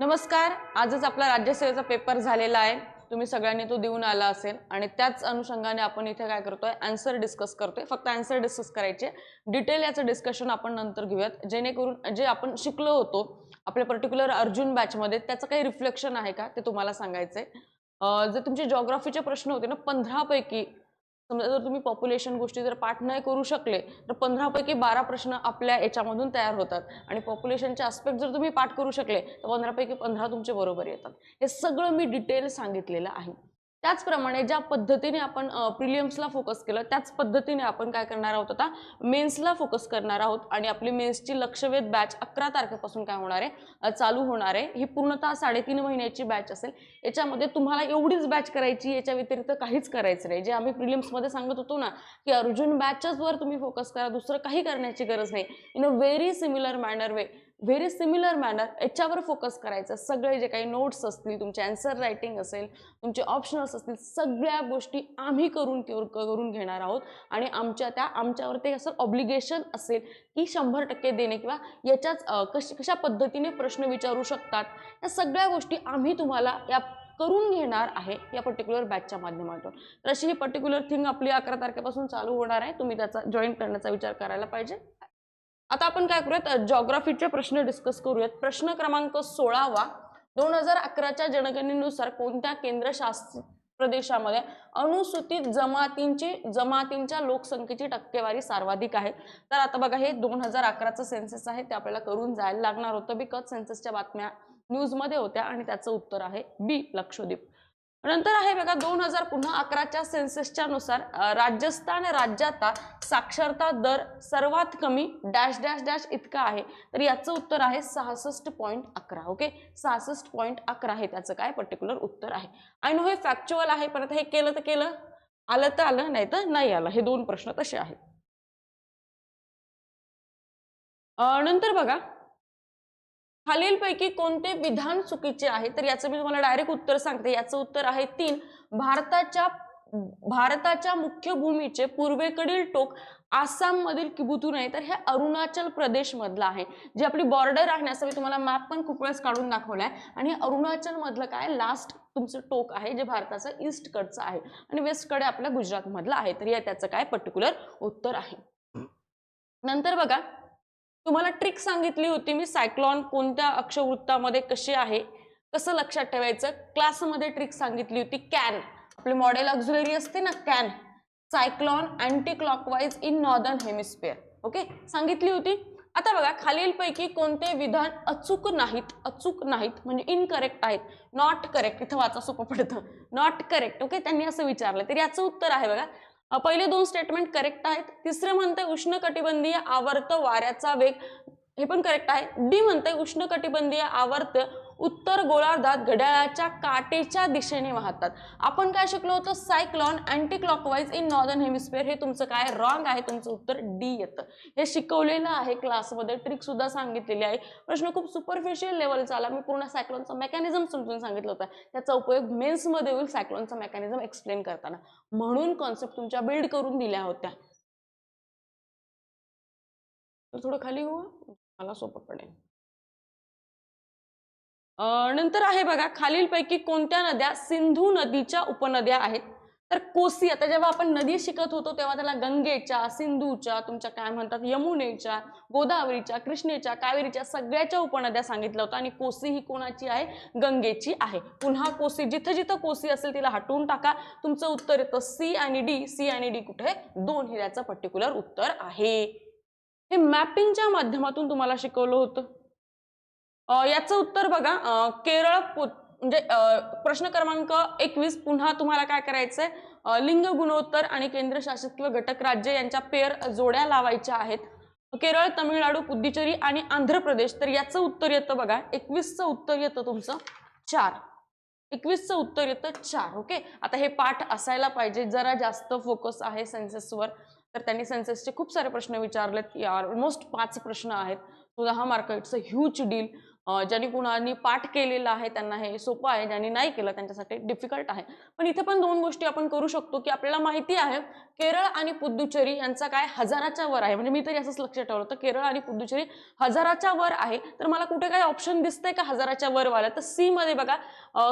नमस्कार आजच आपला राज्यसेवेचा पेपर झालेला आहे. तुम्ही सगळ्यांनी तो देऊन आला असेल आणि त्याच अनुषंगाने आपण इथे काय करतोय आन्सर डिस्कस करतोय. फक्त आन्सर डिस्कस करायचे. डिटेल याचं डिस्कशन आपण नंतर घेऊयात. जेणेकरून जे आपण शिकलो होतो आपल्या पर्टिक्युलर अर्जुन बॅचमध्ये त्याचं काही रिफ्लेक्शन आहे का ते तुम्हाला सांगायचंय. आहे जर तुमचे जॉग्राफीचे प्रश्न होते ना पंधरापैकी समजा जर तुम्ही पॉप्युलेशन गोष्टी जर पाठ नाही करू शकले तर पंधरापैकी बारा प्रश्न आपल्या याच्यामधून तयार होतात. आणि पॉप्युलेशनचे आस्पेक्ट जर तुम्ही पाठ करू शकले तर पंधरापैकी पंधरा तुमचे बरोबर येतात. हे सगळं मी डिटेल सांगितलेलं आहे. त्याचप्रमाणे ज्या पद्धतीने आपण प्रिलियम्सला फोकस केलं त्याच पद्धतीने आपण काय करणार आहोत आता? मेन्सला फोकस करणार आहोत आणि आपली मेन्सची लक्षवेध बॅच अकरा तारखेपासून काय होणार आहे? चालू होणार आहे. ही पूर्णतः साडेतीन महिन्याची बॅच असेल. याच्यामध्ये तुम्हाला एवढीच बॅच करायची याच्या व्यतिरिक्त काहीच करायचं नाही. जे आम्ही प्रिलियम्समध्ये सांगत होतो ना की अर्जुन बॅचेसवर तुम्ही फोकस करा दुसरं काही करण्याची गरज नाही. In a very similar manner way very similar manner याच्यावर फोकस करायचं. सगळे जे काही नोट्स असतील तुमचे अँसर रायटिंग असेल तुमचे ऑप्शनल्स असतील सगळ्या गोष्टी आम्ही करून करून घेणार आहोत. आणि आमच्या त्या आमच्यावरती असं ऑब्लिगेशन असेल की शंभर टक्के देणे किंवा याच्याच कश कशा पद्धतीने प्रश्न विचारू शकतात या सगळ्या गोष्टी आम्ही तुम्हाला या करून घेणार आहे या पर्टिक्युलर बॅचच्या माध्यमातून. तर अशी ही पर्टिक्युलर थिंग आपली अकरा तारखेपासून चालू होणार आहे. तुम्ही त्याचा जॉईन करण्याचा विचार करायला पाहिजे. आता आपण काय करूयात? जॉग्राफीचे प्रश्न डिस्कस करूयात. प्रश्न क्रमांक सोळावा. दोन हजार अकराच्या जनगणनेनुसार कोणत्या केंद्रशासित प्रदेशामध्ये अनुसूचित जमातींची जमातींच्या लोकसंख्येची टक्केवारी सर्वाधिक आहे? तर आता बघा हे दोन हजार अकराचं सेन्सेस आहे. ते आपल्याला करून जायला लागणार होतं. बिकॉज सेन्सेसच्या बातम्या न्यूजमध्ये होत्या आणि त्याचं उत्तर आहे बी लक्षद्वीप. नंतर आहे बघा दोन हजार पुन्हा अकराच्या सेन्सेसच्या नुसार राजस्थान राज्याचा साक्षरता दर सर्वात कमी डॅश डॅश डॅश इतका आहे. तर याचं उत्तर आहे सहासष्ट पॉईंट अकरा ओके? सहासष्ट पॉईंट अकरा हे त्याचं काय पर्टिक्युलर उत्तर आहे? आय नो हे फॅक्च्युअल आहे परत हे केलं तर केलं. आलं तर आलं नाही तर नाही आलं. हे दोन प्रश्न तसे आहेत. नंतर बघा खालीलपैकी कोणते विधान चुकीचे आहे? तर याचं मी तुम्हाला डायरेक्ट उत्तर सांगते. याचं उत्तर आहे तीन. भारताच्या भारताच्या मुख्य भूमीचे पूर्वेकडील टोक आसाममधील किबूतून आहे. तर हे अरुणाचल प्रदेश मधलं आहे. जे आपली बॉर्डर आहे ना असं मी तुम्हाला मॅप पण खूप वेळेस काढून दाखवलाय. आणि हे काय? लास्ट तुमचं टोक आहे जे भारताचं ईस्ट कडचं आहे. आणि वेस्टकडे आपल्या गुजरातमधलं आहे. तर या त्याचं काय? पर्टिक्युलर उत्तर आहे. नंतर बघा. तुम्हाला ट्रिक सांगितली होती मी सायक्लॉन कोणत्या अक्षवृत्तामध्ये कशी आहे? कसं लक्षात ठेवायचं? क्लासमध्ये ट्रिक सांगितली होती कॅन आपली मॉडेल ऑक्झिलरी असते ना can cyclone anticlockwise in northern hemisphere okay सांगितली होती. आता बघा खालीलपैकी कोणते विधान अचूक नाहीत अचूक नाहीत म्हणजे इनकरेक्ट आहेत. नॉट करेक्ट इथं वाचा सोपं पडतं. नॉट करेक्ट ओके त्यांनी असं विचारलं. तर याचं उत्तर आहे बघा. पहिले दोन स्टेटमेंट करेक्ट आहेत. तिसरं म्हणतंय उष्णकटिबंधीय आवर्त वाऱ्याचा वेग. हे पण करेक्ट आहे. डी म्हणतंय उष्णकटिबंधीय आवर्त उत्तर गोलार्धात घड्याळाच्या काटेच्या दिशेने वाहतात. आपण काय शिकलो होतो? Cyclone anticlockwise in northern hemisphere हे तुमचं काय? रॉंग आहे. तुमचं उत्तर डी येतं. हे शिकवलेलं आहे क्लासमध्ये ट्रिक सुद्धा सांगितलेली आहे. प्रश्न खूप सुपरफिशियल लेवलचा आला. मी पूर्ण सायक्लॉनचा मेकॅनिझम समजून सांगितलं होतं. त्याचा उपयोग मेन्समध्ये होईल सायक्लॉनचा मेकॅनिझम एक्सप्लेन करताना. म्हणून कॉन्सेप्ट तुमच्या बिल्ड करून दिल्या होत्या. तर थोडं खाली हो मला सोपं पडेल. नंतर आहे बघा खालीलपैकी कोणत्या नद्या सिंधू नदीच्या उपनद्या आहेत? तर कोसी आता जेव्हा आपण नदी शिकत होतो तेव्हा त्याला गंगेच्या सिंधूच्या तुमच्या काय म्हणतात यमुनेच्या गोदावरीच्या कृष्णेच्या कावेरीच्या सगळ्याच्या उपनद्या सांगितल्या होत्या. आणि कोसी ही कोणाची आहे? गंगेची आहे. पुन्हा कोसी जिथं जिथं कोसी असेल तिला हटवून टाका. तुमचं उत्तर येतं सी आणि डी. सी आणि डी कुठे? दोन हे त्याचं पर्टिक्युलर उत्तर आहे. हे मॅपिंगच्या माध्यमातून तुम्हाला शिकवलं होतं. याचं उत्तर बघा केरळ म्हणजे प्रश्न क्रमांक एकवीस पुन्हा तुम्हाला काय करायचंय? लिंग गुणोत्तर आणि केंद्रशासित किंवा घटक राज्य यांच्या पेर जोड्या लावायच्या आहेत. केरळ तमिळनाडू पुद्दुचेरी आणि आंध्र प्रदेश. तर याचं उत्तर येतं बघा. एकवीसचं उत्तर येतं तुमचं चार. एकवीसचं उत्तर येतं चार ओके? आता हे पाठ असायला पाहिजे. जरा जास्त फोकस आहे सेन्सेसवर तर त्यांनी सेन्सेसचे खूप सारे प्रश्न विचारलेत. की ऑलमोस्ट पाच प्रश्न आहेत. दहा mark it's a huge deal ज्यांनी कुणानी पाठ केलेला आहे त्यांना हे सोपं आहे. ज्यांनी नाही केलं त्यांच्यासाठी डिफिकल्ट आहे. पण इथे पण दोन गोष्टी आपण करू शकतो की आपल्याला माहिती आहे केरळ आणि पुदुचेरी यांचा काय हजाराच्या वर आहे. म्हणजे मी तरी असंच लक्ष ठेवलं तर केरळ आणि पुदुचेरी हजाराच्या वर आहे. तर मला कुठे काय ऑप्शन दिसतंय का हजाराच्या वर वाला तर सी मध्ये बघा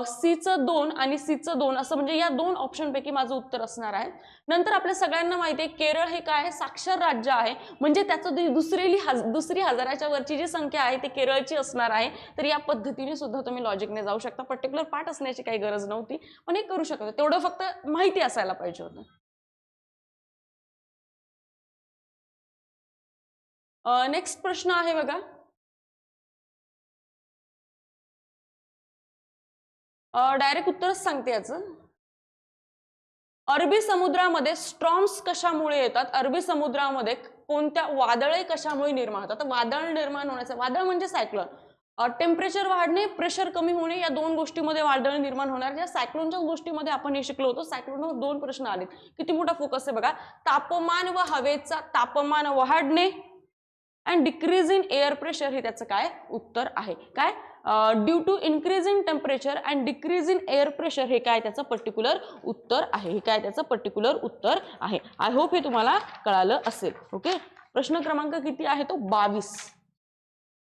सीचं दोन आणि सीचं दोन असं म्हणजे या दोन ऑप्शनपैकी माझं उत्तर असणार आहे. नंतर आपल्या सगळ्यांना माहिती आहे केरळ हे काय आहे? साक्षर राज्य आहे. म्हणजे त्याचं दुसरेली दुसरी हजाराच्या वरची जी संख्या आहे ती केरळची असणार आहे. तर या पद्धतीने सुद्धा तुम्ही लॉजिकने जाऊ शकता. पर्टिक्युलर पाठ असण्याची काही गरज नव्हती पण हे करू शकता तेवढं फक्त माहिती असायला पाहिजे होतं. नेक्स्ट प्रश्न आहे बघा. डायरेक्ट उत्तरच सांगते याचं. अरबी समुद्रामध्ये स्ट्रॉम्स कशामुळे येतात? अरबी समुद्रामध्ये कोणत्या वादळे कशामुळे निर्माण होतात? वादळ निर्माण होण्याचं वादळ म्हणजे सायक्लोन टेम्परेचर वाढणे प्रेशर कमी होणे या दोन गोष्टीमध्ये वादळ निर्माण होणार. या सायक्लोनच्या गोष्टीमध्ये आपण हे शिकलो होतो. सायक्लोनवर दोन प्रश्न आले किती मोठा फोकस आहे बघा. तापमान व हवेचा तापमान वाढणे and decrease in air pressure हे त्याचं काय? उत्तर आहे. काय? Due to increase in temperature and decrease in air pressure हे काय त्याचं पर्टिक्युलर उत्तर आहे. हे काय त्याचं पर्टिक्युलर उत्तर आहे. आय होप हे तुम्हाला कळालं असेल. ओके प्रश्न क्रमांक किती आहे? तो बावीस.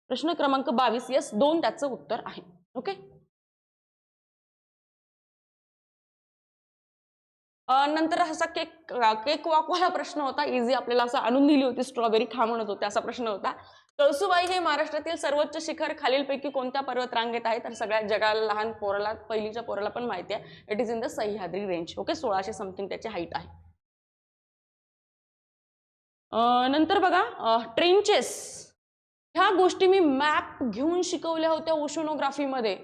प्रश्न क्रमांक बावीस यस दोन त्याचं उत्तर आहे. ओके? नंतर असा केक केक वाकवाला प्रश्न होता. इझी आपल्याला असं आणून दिली होती. स्ट्रॉबेरी खा म्हणत होते असा प्रश्न होता. कळसुबाई हे महाराष्ट्रातील सर्वोच्च शिखर. खालीलपैकी कोणत्या पर्वत रांगेत आहे? तर सगळ्यात जगाला लहान पोराला पहिलीच्या पोराला पण माहिती आहे. It is in the Sahyadri range okay? सोळाशे समथिंग त्याची हाईट आहे. नंतर बघा ट्रेंचेस ह्या गोष्टी मी मॅप घेऊन शिकवल्या होत्या ओशोनोग्राफीमध्ये.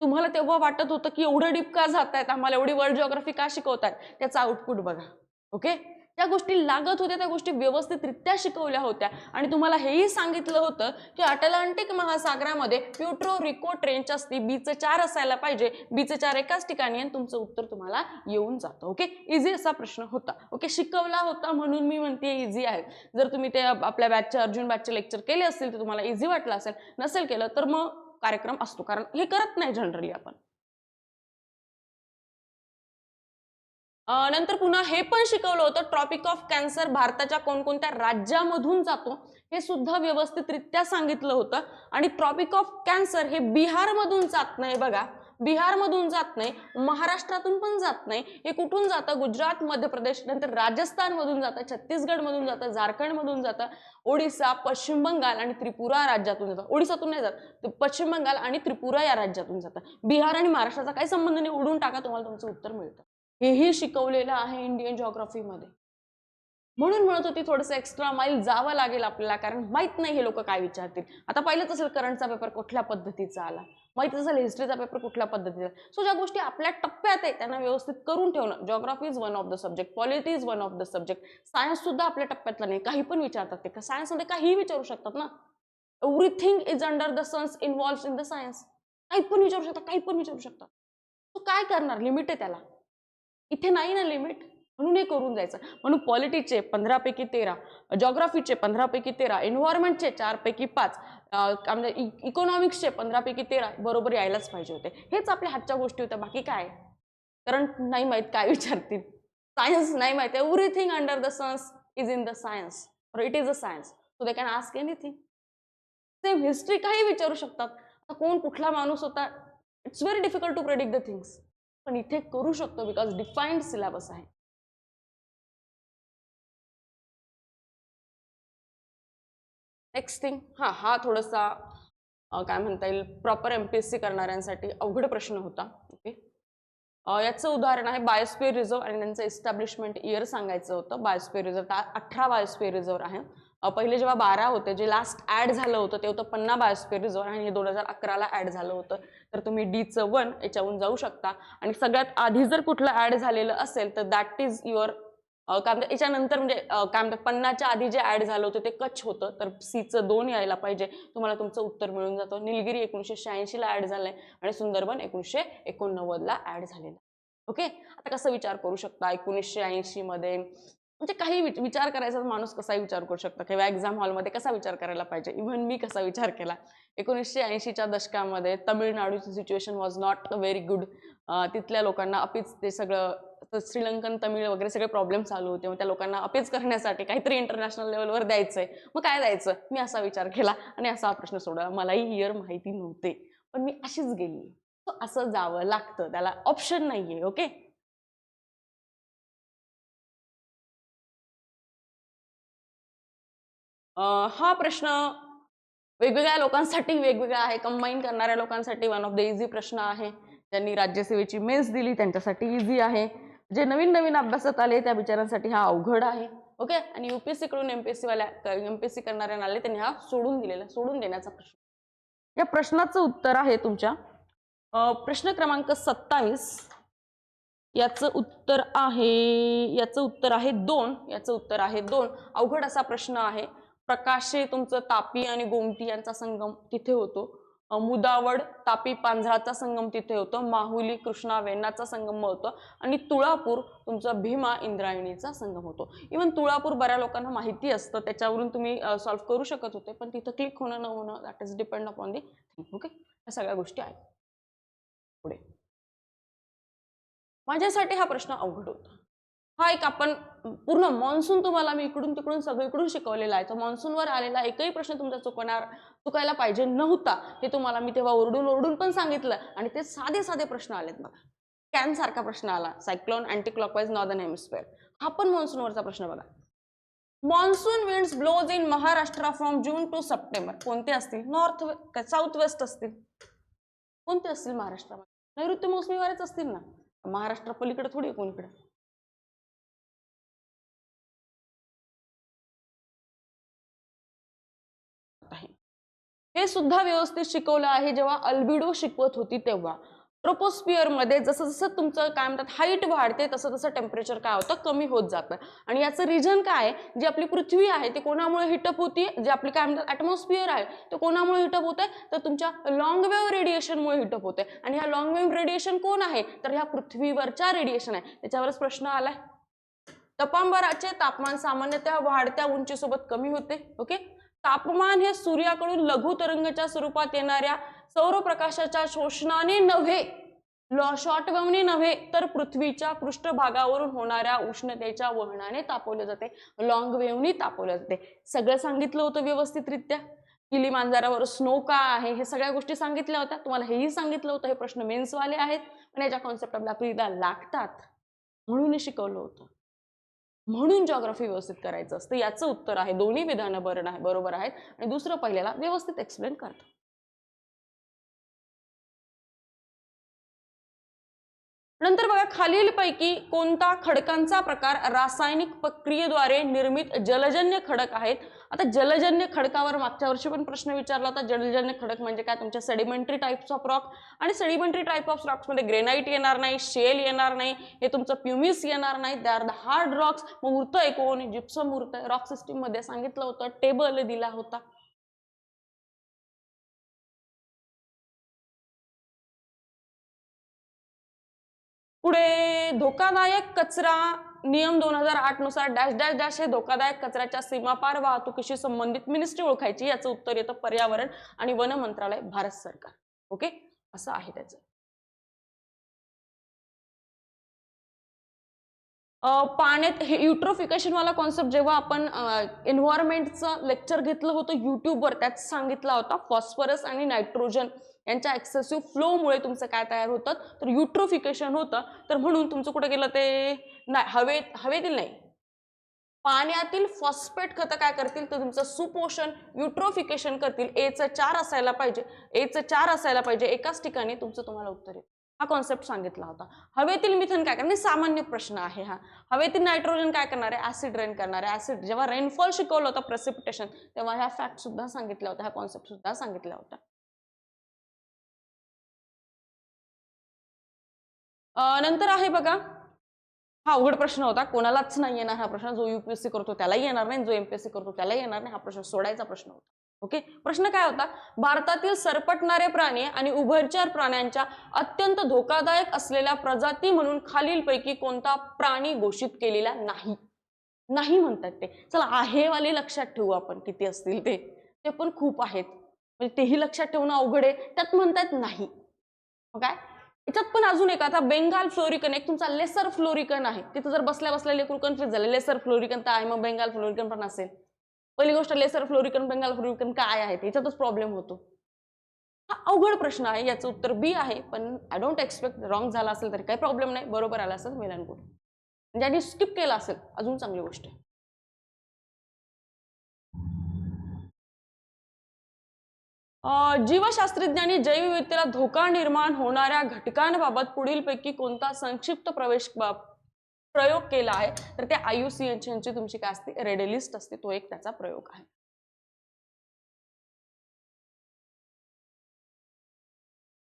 तुम्हाला तेव्हा वाटत होतं की एवढं डीप का जात आहेत आम्हाला एवढी वर्ल्ड जिओग्राफी का शिकवतात त्याचा आउटपुट बघा. ओके त्या गोष्टी लागत होत्या त्या गोष्टी व्यवस्थितरित्या शिकवल्या होत्या. आणि तुम्हाला हेही सांगितलं होतं की अटलांटिक महासागरामध्ये प्युट्रो रिको ट्रेनच्या असते बीचं चार असायला पाहिजे. बीचं चार एकाच ठिकाणी आणि तुमचं उत्तर तुम्हाला येऊन जातं ओके? इझी असा प्रश्न होता ओके? शिकवला होता म्हणून मी म्हणते इझी आहे. जर तुम्ही ते आपल्या बॅचचे अर्जुन बॅचचे लेक्चर केले असतील तर तुम्हाला इझी वाटलं असेल. नसेल केलं तर मग कार्यक्रम असतो. कारण हे करत नाही जनरली आपण. नंतर पुन्हा हे पण शिकवलं होतं ट्रॉपिक ऑफ कॅन्सर भारताच्या कोणकोणत्या राज्यामधून जातो हे सुद्धा व्यवस्थितरित्या सांगितलं होतं. आणि ट्रॉपिक ऑफ कॅन्सर हे बिहारमधून जात नाही बघा. बिहारमधून जात नाही महाराष्ट्रातून पण जात नाही. हे कुठून जातं? गुजरात मध्य प्रदेश नंतर राजस्थानमधून जातं छत्तीसगडमधून जातं झारखंडमधून जातं ओडिसा पश्चिम बंगाल आणि त्रिपुरा राज्यातून जातं. ओडिसातून नाही जात पश्चिम बंगाल आणि त्रिपुरा या राज्यातून जातं. बिहार आणि महाराष्ट्राचा काही संबंध नाही उडून टाका तुम्हाला तुमचं उत्तर मिळतं. हेही शिकवलेलं आहे इंडियन जॉग्राफीमध्ये म्हणून म्हणत होती थोडंसं एक्स्ट्रा माईल जावं लागेल आपल्याला कारण माहीत नाही हे लोक काय विचारतील. आता पहिलंच असेल करंटचा पेपर कुठल्या पद्धतीचा आला. माहीत असेल हिस्ट्रीचा पेपर कुठल्या पद्धतीचा. सो ज्या गोष्टी आपल्या टप्प्यात आहे त्यांना व्यवस्थित करून ठेवणं. Geography is one of the subject polity is one of the subject science सुद्धा आपल्या टप्प्यातला नाही. काही पण विचारतात ते. सायन्समध्ये काहीही विचारू शकतात ना. Everything is under the suns involve in the science काही पण विचारू शकतात काही पण विचारू शकतात. तो काय करणार? लिमिट आहे त्याला. इथे नाही ना लिमिट म्हणून हे करून जायचं. म्हणून पॉलिटीचे पंधरापैकी तेरा जॉग्राफीचे पंधरापैकी तेरा एन्व्हायरमेंटचे चारपैकी पाच इकॉनॉमिक्सचे e, पंधरापैकी तेरा बरोबर यायलाच पाहिजे होते. हेच आपल्या हातच्या गोष्टी होत्या. बाकी काय? कारण नाही माहीत काय विचारतील. सायन्स नाही माहीत. Everything under the suns is in the science और it is a science so they can ask anything same history काही विचारू शकतात. आता कोण कुठला माणूस होता? It's very difficult to predict the things पण इथे करू शकतो बिकॉज डिफाईन्ड सिलेबस आहे. नेक्स्ट थिंग हा हा थोडासा काय म्हणता येईल proper M P S C करणाऱ्यांसाठी अवघड प्रश्न होता ओके याचं उदाहरण आहे बायोस्पियर रिझर्व आणि त्यांचं एस्टॅब्लिशमेंट इयर सांगायचं होतं. बायोस्पियर रिझर्व अठरा बायोस्पियर रिझर्व आहे. पहिले जेव्हा बारा होते जे लास्ट ॲड झालं होतं ते होतं पन्ना बायोस्फिअर रिझर्व आणि हे दोन हजार अकराला ॲड झालं होतं. तर तुम्ही डीचं वन याच्याहून जाऊ शकता. आणि सगळ्यात आधी जर कुठलं ॲड झालेलं असेल तर दॅट इज युअर काय म्हणतात याच्यानंतर म्हणजे काय म्हणतात पन्नाच्या आधी जे ॲड झालं होतं ते कच्छ होतं. तर सीचं दोन यायला पाहिजे. तुम्हाला तुमचं उत्तर मिळून जातं. निलगिरी एकोणीसशे शहाऐंशीला ॲड झालंय आणि सुंदरबन एकोणीसशे एकोणनव्वदला ॲड झालेलं ओके आता कसं विचार करू शकता? एकोणीसशे ऐंशीमध्ये म्हणजे काही विच- विचार करायचा तर माणूस कसाही विचार करू शकतो. किंवा एक्झाम हॉलमध्ये कसा विचार करायला पाहिजे? इव्हन मी कसा विचार केला? एकोणीसशे ऐंशीच्या दशकामध्ये तमिळनाडूची situation was not very good तिथल्या लोकांना अपेच ते सगळं श्रीलंकन तमिळ वगैरे सगळे प्रॉब्लेम चालू होते. मग त्या लोकांना अपेच करण्यासाठी काहीतरी इंटरनॅशनल लेवलवर द्यायचंय. मग काय द्यायचं? मी असा विचार केला आणि असा प्रश्न सोडला मलाही इयर माहिती नव्हते. पण मी अशीच गेली. असं जावं लागतं. त्याला ऑप्शन नाहीये ओके हा प्रश्न वेगवेगळ्या लोकांसाठी वेगवेगळा आहे. कंबाईन करणाऱ्या लोकांसाठी वन ऑफ द इझी प्रश्न आहे. ज्यांनी राज्यसेवेची मेन्स दिली त्यांच्यासाठी इझी आहे. जे नवीन नवीन अभ्यासात आले त्या बिचारांसाठी हा अवघड आहे. ओके आणि युपीएससी कडून एमपीएससी वाल्या एमपीएससी करणाऱ्यांना आले त्यांनी हा सोडून दिलेला सोडून देण्याचा प्रश्न. या प्रश्नाचं उत्तर आहे तुमच्या. प्रश्न क्रमांक सत्तावीस. याचं उत्तर आहे याचं उत्तर आहे दोन. याचं उत्तर आहे दोन. अवघड असा प्रश्न आहे. प्रकाशे तुमचं तापी आणि गोमती यांचा संगम तिथे होतो. मुदावड तापी पांझराचा संगम तिथे होतो. माहुली कृष्णा वेण्णाचा संगम होतो. आणि तुळापूर तुमचा भीमा इंद्रायणीचा संगम होतो. इवन तुळापूर बऱ्या लोकांना माहिती असतं. त्याच्यावरून तुम्ही सॉल्व्ह करू शकत होते. पण तिथं क्लिक होणं न होणं that is depend upon the thing okay या सगळ्या गोष्टी आहेत. पुढे. माझ्यासाठी हा प्रश्न अवघड होता. हा एक आपण पूर्ण मॉन्सून तुम्हाला मी इकडून तिकडून सगळीकडून शिकवलेला आहे. तर मॉन्सूनवर आलेला एकही प्रश्न तुमचा चुकणार चुकायला पाहिजे नव्हता हे तुम्हाला मी तेव्हा ओरडून ओरडून पण सांगितलं. आणि ते साधे साधे प्रश्न आलेत मग कॅन सारखा प्रश्न आला. Cyclone anti clockwise northern hemisphere हा पण मॉन्सूनवरचा प्रश्न बघा. Monsoon winds blows in Maharashtra from June to September कोणते असतील? नॉर्थ साऊथ वेस्ट असतील? कोणते असतील महाराष्ट्रामध्ये? नैऋत्य मोसमी वारेच असतील ना? महाराष्ट्र पलीकडे थोडी कोणीकडे? हे सुद्धा व्यवस्थित शिकवलं आहे जेव्हा अल्बिडो शिकवत होती तेव्हा. ट्रोपोस्पियरमध्ये जसं जसं तुमचं काय म्हणतात हाईट वाढते तसं तसं टेम्परेचर काय होतं कमी होत जातं. आणि याचं रिझन काय आहे? जी आपली पृथ्वी आहे ती कोणामुळे हिटअप होती? जे आपली काय म्हणतात ॲटमॉस्फिअर आहे ते कोणामुळे हिटअप होते तर तुमच्या लॉंग वेव्ह रेडिएशनमुळे हिटअप होते आणि ह्या लॉंग वेव्ह रेडिएशन कोण आहे? तर ह्या पृथ्वीवरच्या रेडिएशन आहे. त्याच्यावरच प्रश्न आलाय. तपांबराचे तापमान सामान्यतः वाढत्या उंचीसोबत कमी होते ओके तापमान हे सूर्याकडून लघु तरंगाच्या स्वरूपात येणाऱ्या सौरप्रकाशाच्या शोषणाने नव्हे शॉर्टवेव्हने नव्हे तर पृथ्वीच्या पृष्ठभागावरून होणाऱ्या उष्णतेच्या वहनाने तापवले जाते लॉंग वेव्हनी तापवले जाते. सगळं सांगितलं होतं व्यवस्थितरित्या? किली मांजारावर स्नो का आहे? हे सगळ्या गोष्टी सांगितल्या होत्या. तुम्हाला हेही सांगितलं होतं. हे प्रश्न मेन्सवाले आहेत. पण याच्या कॉन्सेप्ट आपल्या आपल्याला लागतात. म्हणून शिकवलं होतं. म्हणून जॉग्राफी व्यवस्थित करायचं असतं. याचं उत्तर आहे दोन्ही विधानं बरं आहे बरोबर आहेत. आणि दुसरं पहिल्याला व्यवस्थित एक्सप्लेन करतं नंतर बघा खालीलपैकी कोणता खडकांचा प्रकार रासायनिक प्रक्रियेद्वारे निर्मित जलजन्य खडक आहेत? आता जलजन्य खडकावर मागच्या वर्षी पण प्रश्न विचारला होता. जलजन्य खडक म्हणजे काय? तुमच्या सेडिमेंटरी टाईप्स ऑफ रॉक आणि सेडिमेंटरी टाईप ऑफ रॉक्समध्ये ग्रेनाईट येणार नाही शेल येणार नाही हे तुमचं प्युमिस येणार नाही. They are the hard rocks मग उरतंय कोण जिप्सम उरतंय रॉक सिस्टीममध्ये सांगितलं होतं. टेबल दिला होता. पुढे धोकादायक कचरा नियम दोन हजार आठनुसार डॅश डॅश डॅश हे धोकादायक कचऱ्याच्या सीमापार वाहतुकीशी संबंधित मिनिस्ट्री ओळखायची याचं उत्तर येतं पर्यावरण आणि वन मंत्रालय भारत सरकार. ओके असं आहे त्याचं. पाण्यात हे युट्रोफिकेशन वाला कॉन्सेप्ट जेव्हा आपण एन्व्हायरमेंटचं लेक्चर घेतलं होतं युट्यूबवर त्यात सांगितला होता फॉस्फरस आणि नायट्रोजन यांच्या एक्सेसिव्ह फ्लोमुळे तुमचं काय तयार होतं? तर युट्रोफिकेशन होतं. तर म्हणून तुमचं कुठं गेलं ते? नाही हवेत हवेतील नाही. पाण्यातील फॉस्फेट खतं काय करतील? तर तुमचं सुपोषण युट्रोफिकेशन करतील. एचं चार असायला पाहिजे. एचं चार असायला पाहिजे. एकाच ठिकाणी तुमचं तुम्हाला उत्तर येईल. हा कॉन्सेप्ट सांगितला होता. हवेतील मिथन काय करणार? सामान्य प्रश्न आहे हा. हवेतील नायट्रोजन काय करणार आहे? ऍसिड रेन करणार आहे. ऍसिड जेव्हा रेनफॉल शिकवलं होतं प्रेसिपिटेशन तेव्हा ह्या फॅक्ट सुद्धा सांगितल्या होत्या. ह्या कॉन्सेप्ट सुद्धा सांगितल्या होत्या. नंतर आहे बघा. हा अवघड प्रश्न होता. कोणालाच नाही येणार हा प्रश्न. जो युपीएससी करतो त्यालाही येणार नाही. जो एमपीएससी करतो त्यालाही येणार नाही. हा प्रश्न सोडायचा प्रश्न होता. ओके? प्रश्न काय होता? भारतातील सरपटणारे प्राणी आणि उभयचर प्राण्यांच्या अत्यंत धोकादायक असलेल्या प्रजाती म्हणून खालीलपैकी कोणता प्राणी घोषित केलेला नाही? नाही म्हणतात ते. चला आहे वाले लक्षात ठेवू आपण किती असतील ते. ते पण खूप आहेत. म्हणजे तेही लक्षात ठेवणं अवघड आहे. त्यात म्हणतात नाही. काय? याच्यात पण अजून एक आता बेंगाल फ्लोरिकन एक तुमचा लेसर फ्लोरिकन आहे. तिथं जर बसल्या बसल्या लेकरू कन्फ्युज झालं लेसर फ्लोरिकन तर आहे मग बेंगाल फ्लोरिकन पण असेल. पहिली गोष्ट लेसर फ्लोरिकन बेंगाल फ्लोरिकन काय आहे? याच्यातच प्रॉब्लेम होतो. हा अवघड प्रश्न आहे याचं उत्तर बी आहे पण आय डोंट एक्सपेक्ट रॉंग झाला असेल तरी काही प्रॉब्लेम नाही. बरोबर आला असेल वेल अँड गुड ज्यांनी स्किप केला असेल अजून चांगली गोष्ट आहे. जीवशास्त्रज्ञांनी जैवविविधतेला धोका निर्माण होणाऱ्या घटकांबाबत पुढीलपैकी कोणता संक्षिप्त प्रवेश प्रयोग केला आहे? तर ते आयुसीएनची तुमची काय असते? रेडलिस्ट असते. तो एक त्याचा प्रयोग आहे.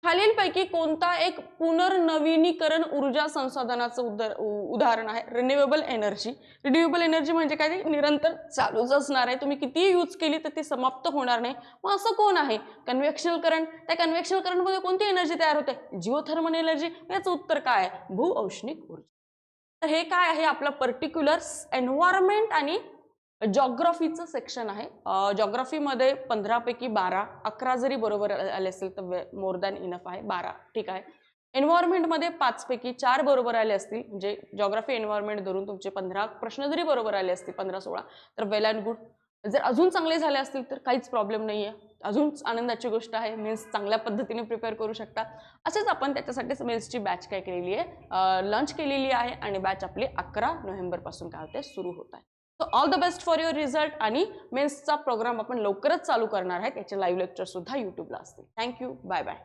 खालीलपैकी कोणता एक पुनर्नवीनीकरण ऊर्जा संसाधनाचं उदर उदाहरण आहे. रिन्युएबल एनर्जी रिन्युएबल एनर्जी म्हणजे काय? ते निरंतर चालूच असणार आहे. तुम्ही कितीही यूज केली तर ती समाप्त होणार नाही. मग असं कोण आहे? कन्व्हेक्शनल करंट त्या कन्व्हेक्शनल करंटमध्ये कोणती एनर्जी तयार होते? जिओथर्मल एनर्जी याचं उत्तर काय आहे? भू औष्णिक ऊर्जा. तर हे काय आहे? आपलं पर्टिक्युलर एन्व्हायरमेंट आणि जॉग्रफीचं सेक्शन आहे. जॉग्रफीमध्ये पंधरापैकी बारा अकरा जरी बरोबर आले असेल तर मोर दॅन इनफ आहे. बारा ठीक आहे. एन्व्हायरमेंटमध्ये पाचपैकी चार बरोबर आले असतील म्हणजे जॉग्राफी एन्व्हायरमेंट धरून तुमचे पंधरा प्रश्न जरी बरोबर आले असतील पंधरा सोळा तर वेल अँड गुड जर अजून चांगले झाले असतील तर काहीच प्रॉब्लेम नाही आहे अजून आनंदाची गोष्ट आहे. मीन्स चांगल्या पद्धतीने प्रिपेअर करू शकता. असेच आपण त्याच्यासाठीच मीन्सची बॅच काय केलेली आहे? लंच केलेली आहे आणि बॅच आपली अकरा नोव्हेंबरपासून काय होते? सुरू होत आहे. So all the best for your result आणि मेन्सचा प्रोग्राम आपण लवकरच चालू करणार आहे त्याचे लाईव्ह लेक्चर सुद्धा युट्यूबला असतील. Thank you bye bye